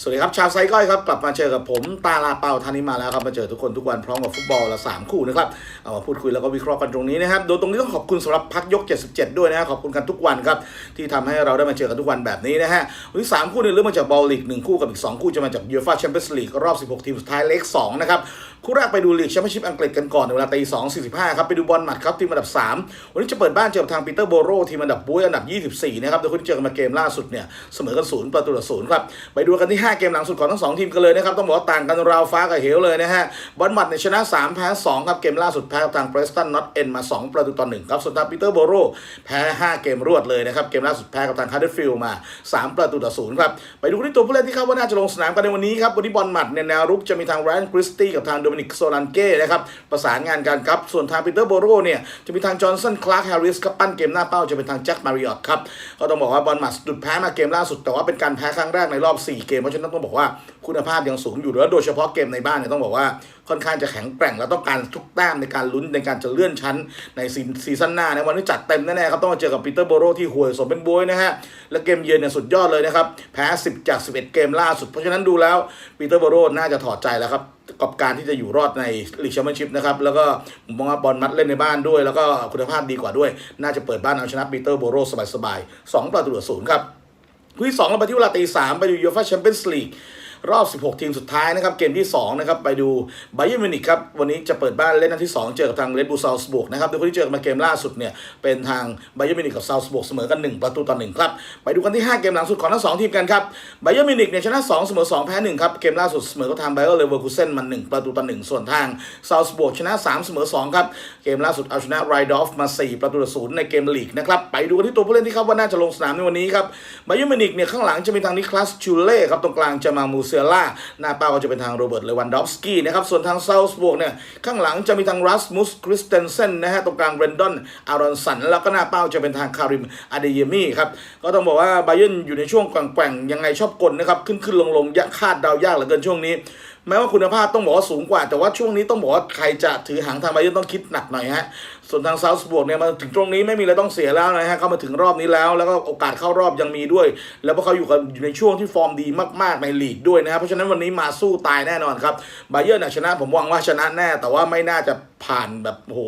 สวัสดีครับชาวไซก้อยครับกลับมาเจอกับผมตาลาเปาทานิมาแล้วครับมาเจอทุกคนทุกวันพร้อมกับฟุตบอลละสามคู่นะครับเอามาพูดคุยแล้วก็วิเคราะห์กันตรงนี้นะครับโดยตรงนี้ต้องขอบคุณสำหรับพักยก 77 ด้วยนะฮะขอบคุณกันทุกวันครับที่ทำให้เราได้มาเจอกันทุกวันแบบนี้นะฮะวันนี้สามคู่เนี่ยเริ่มมาจากบอลลีกหนึ่งคู่กับอีกสองคู่จะมาจากยูฟ่าแชมเปี้ยนส์ลีกรอบ 16 ทีมสุดท้ายเลขสองนะครับคู่แรกไปดูลีกแชมเปี้ยนชิพอังกฤษกันก่อนในเวลาตีสองสี่สิบห้าครับไปดูบอลหมัดครับทีมอันดับสามวันนี้จะเปิดบ้านเจอกับทางปีเตอร์โบโรทีมอันดับบุ้ยอันดับ 24นะครับโดยคู่ที่เจอกันมาเกมล่าสุดเนี่ยเสมอกันศูนย์ประตูต่อศูนย์ครับไปดูกันที่5 เกมหลังสุดของทั้งสองทีมกันเลยนะครับ ต้องบอกว่าต่างกันราวฟ้ากับเหวเลยนะฮะบอลมัดเนี่ยชนะ 3 แพ้ 2 ครับ เกมล่าสุดแพ้กับทางเ r รสตันน็อตเอ็นมา 2 ประตูต่อ1ครับส่วนทางปีเตอร์โบโรแพ้ 5 เกมรวดเลยนะครับ เกมล่าสุดแพ้กับทางคาร์เดฟิลมา 3 ประตูต่อศูนย์ครับ ไปดูที่ตัวผู้เล่นที่คาดว่าน่าจะลงสนามกันในวันนี้ครับวันนี้บอลมัดเนี่ยแนวรุกจะมีทางแรนคริสตี้กับทางโดมินิกโซลันเก้นะครับประสานงานกันครับส่วนทางปีเตอร์โบโรเนี่ยจะมีทางจอห์นสันคลาร์กแฮร์ริสครับปั้นเกมหน้าเป้าจะเป็นทางแจ็คมาริออตครับก็ต้องบอกว่าบอลมัดดุดแพ้มาเกมล่าสุดแต่ว่าเป็นการแพ้ครั้งแรกในรอบ 4 เกมเพราะฉะนั้นต้องบอกว่าคุณภาพยังสูงอยู่แล้วโดยเฉพาะเกมในบ้านเนี่ยต้องบอกว่าค่อนข้างจะแข็งแกร่งแล้วต้องการทุกแต้มในการลุ้นในการจะเลื่อนชั้นในซีซีซั่นหน้าในวันนี้จัดเต็มแน่ๆครับต้องมาเจอกับปีเตอร์โบโรที่ห่วยสมเป็นบวยนะฮะและเกมเยือนเนี่ยสุดยอดเลยนะครับแพ้ 10 จาก 11 เกมล่าสุด เพราะฉะนั้นดูแล้วปีเตอร์โบโรน่าจะถอดใจแล้วครับกับการที่จะอยู่รอดในลีกแชมเปี้ยนชิพนะครับแล้วก็มองว่าบอลมัดเล่นในบ้านด้วย แล้วก็คุณภาพดีกว่าด้วย น่าจะเปิดบ้านเอาชนะปีเตอร์โบโรสบายๆ2ประตูต่อศูนย์ครับ คู่ที่2เราไปที่เวลาตีสามไปดูยูฟ่าแชมเปี้ยนส์ลีก รอบ 16 ทีมสุดท้ายนะครับเกมที่2นะครับไปดูไบเยอร์มิวนิกครับวันนี้จะเปิดบ้านเล่นนัดที่ 2 เจอกับทางเรดบูลซาวส์บุกนะครับโดยคนที่เจอมาเกมล่าสุดเนี่ยเป็นทางไบเยอร์มิวนิกกับซาวส์บุกเสมอกัน 1 ประตูต่อ1ครับไปดูกันที่ 5 เกมหลังสุดของทั้ง2ทีมกันครับไบเยอร์มิวนิกเนี่ยชนะ 2 เสมอ 2 แพ้1ครับเกมล่าสุดเสมอกับทางไบเออร์เลเวอร์คูเซนมัน1ประตูต่อ1ส่วนทางซาวส์บุกชนะ3เสมอ2ครับเกมล่าสุดเอาชนะไรดอฟมา 4 ประตูต่อ0ในเกมลีกนะครับไปดูกันที่ตัวผู้เล่นที่เขาว่าน่าจะลงสนามในวันนี้ครับไบเยอร์มิวนิกเนี่ยข้างหลังจะมีทางนิคลัสชูเล่ครับตรงกลางจะมามูเซล่าหน้าเป้าก็จะเป็นทางโรเบิร์ตเลวันดอฟสกี้นะครับส่วนทางเซาส์บวกเนี่ยข้างหลังจะมีทางรัสมุสคริสเตนเซนนะฮะตรงกลางเรนดอนอารอนสัน แล้วก็หน้าเป้าจะเป็นทางคาริมอาเดเยมี่ครับก็ต้องบอกว่าไบเยนอยู่ในช่วงแกว่งๆยังไงชอบกลนะครับขึ้นขึ้นลงลงยะคาดเดายากเหลือเกินช่วงนี้ แม้ว่าคุณภาพต้องบอกว่าสูงกว่า แต่ว่าช่วงนี้ต้องบอกว่าใครจะถือหางทางไบเยนต้องคิดหนักหน่อยฮะ ส่วนทางซาส์บวกเนี่ยมาถึงตรงนี้ไม่มีอะไรต้องเสียแล้วนะฮะเข้ามาถึงรอบนี้แล้ว แล้วก็โอกาสเข้ารอบยังมีด้วย แล้วพวกเขาอยู่กันอยู่ในช่วงที่ฟอร์มดีมากๆในลีกด้วยนะครับเพราะฉะนั้นวันนี้มาสู้ตายแน่นอนครับไบเยอร์นชนะผมหวังว่าชนะแน่ แต่ว่าไม่น่าจะผ่านแบบโห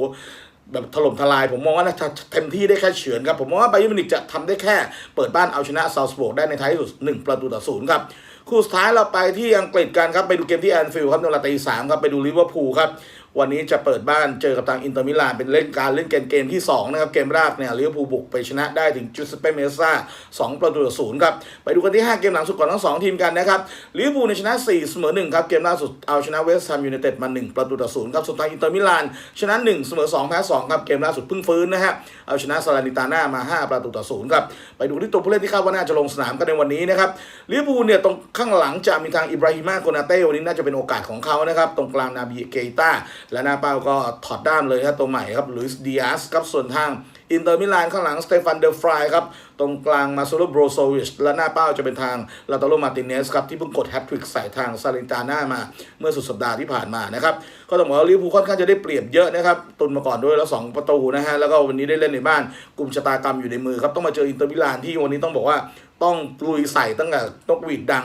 แบบถล่มทลาย ผมมองว่าน่าจะเต็มที่ได้แค่เฉือนครับ ผมมองว่าไบเยอร์มิวนิกจะทำได้แค่ เปิดบ้านเอาชนะซาวส์บวกได้ในท้ายที่สุด1ประตูต่อศูนย์ครับ คู่สุดท้ายเราไปที่อังกฤษกันครับ ไปดูเกมที่แอนฟิลด์ครับในเวลาตีสามครับ ไปดูลิเวอร์พูลครับ วันนี้จะเปิดบ้านเจอกับทางอินเตอร์มิลานเป็นเล่นการเล่นเกมเกมที่ 2 นะครับ เกมแรกเนี่ยลิเวอร์พูลบุกไปชนะได้ถึงจูสเปเมซ่า2ประตูต่อศูนย์ครับ ไปดูกันที่ 5 เกมหลังสุดก่อนทั้ง 2 ทีมกันนะครับลิเวอร์พูลในยชนะ 4 เสมอ1ครับ เกมล่าสุดเอาชนะเวสต์แฮมยูไนเต็ดมา 1 ประตูต่อศูนย์ครับส่วนทางอินเตอร์มิลานชนะ 1 เสมอ2แพ้2ครับเกมล่าสุดเพิ่งฟื้นนะฮะเอาชนะซาลานิตาน่ามา 5 ประตูต่อศูนย์ครับไปดูที่ตัวผู้เล่นที่คาดว่าน่าจะลงสนามกันในวันนี้นะครับลิเวอร์พูลเนี่ยตรงข้างหลังจะมีทางอิบราฮิมาโกนาเต้วันนี้น่าจะเป็นโอกาสของเขานะครับตรงกลางนาบีเกต้าและหน้าเป้าก็ถอดด้ามเลยครับตัวใหม่ครับลุยส์ดิอาสครับส่วนทางอินเตอร์มิลานข้างหลังสเตฟานเดอร์ฟรายครับตรงกลางมาซโลโบรโซวิชและหน้าเป้าจะเป็นทางลาตาโลมาติเนสครับที่เพิ่งกดแฮตทริกใส่ทางซาลินตาน่ามาเมื่อสุดสัปดาห์ที่ผ่านมานะครับก็ต้องบอกว่าลิเวอร์พูลค่อนข้างจะได้เปรียบเยอะนะครับตุนมาก่อนด้วยแล้ว 2 ประตูนะฮะแล้วก็วันนี้ได้เล่นในบ้านกลุ่มชะตากรรมอยู่ในมือครับต้องมาเจออินเตอร์มิลานที่วันนี้ต้องบอกว่าต้องลุยใส่ตั้งแต่นกหวีดดัง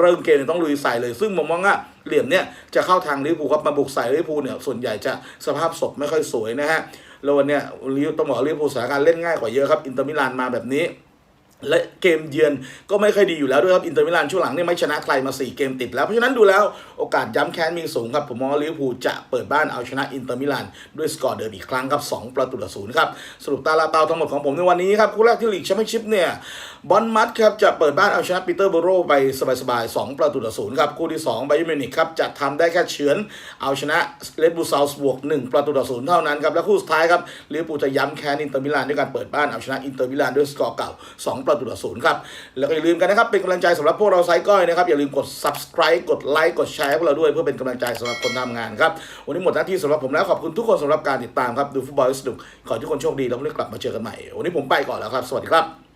เริ่มเกมต้องลุยใส่เลย ซึ่งผมมองว่าเหลี่ยมเนี่ยจะเข้าทางลิเวอร์พูลครับมาบุกใส่ลิเวอร์พูลเนี่ยส่วนใหญ่จะสภาพศพไม่ค่อยสวยนะฮะแล้ววันเนี้ยลิเวอร์ต้องบอกลิเวอร์พูลสถานการณ์เล่นง่ายกว่าเยอะครับอินเตอร์มิลานมาแบบนี้ และเกมเยือนก็ไม่ค่อยดีอยู่แล้วด้วยครับ อินเตอร์มิลานช่วงหลังเนี่ยไม่ชนะใครมา 4 เกมติดแล้ว เพราะฉะนั้นดูแล้วโอกาสย้ำแค้นมีสูงครับ ผมมองลิเวอร์พูลจะเปิดบ้านเอาชนะอินเตอร์มิลานด้วยสกอร์เดิมอีกครั้งครับ 2 ประตูต่อศูนย์ครับ สรุปตาลาเปาทั้งหมดของผมในวันนี้ครับ คู่แรกที่ลีกแชมเปี้ยนชิพเนี่ยบอลมัดครับจะเปิดบ้านเอาชนะปีเตอร์โบโรไปสบายๆ 2 ประตูต่อศูนย์ครับคู่ที่2ไบเยอร์มิวนิกครับจะทำได้แค่เฉือนเอาชนะเลดบูซาวส์บวก1ประตูต่อศูนย์เท่านั้นครับและคู่สุดท้ายครับลิเวอร์พูลจะย้ำแค้นอินเตอร์มิลานด้วยการเปิดบ้านเอาชนะอินเตอร์มิลานด้วยสกอร์เก่า2ประตูต่อศูนย์ครับ แล้วก็อย่าลืมกันนะครับ เป็นกำลังใจสำหรับพวกเราไซก้อยนะครับ อย่าลืมกด subscribe กดไลค์กดแชร์พวกเราด้วยเพื่อเป็นกำลังใจสำหรับคนทำงานครับวันนี้หมดหน้าที่สำหรับผมแล้วขอบคุณทุกคนสำหรับการติดตามครับดูฟุตบอลสนุกขอให้ทุกคนโชคดีแล้วพรุ่งนี้กลับมาเจอกันใหม่วันนี้ผมไปก่อนแล้วครับสวัสดีครับ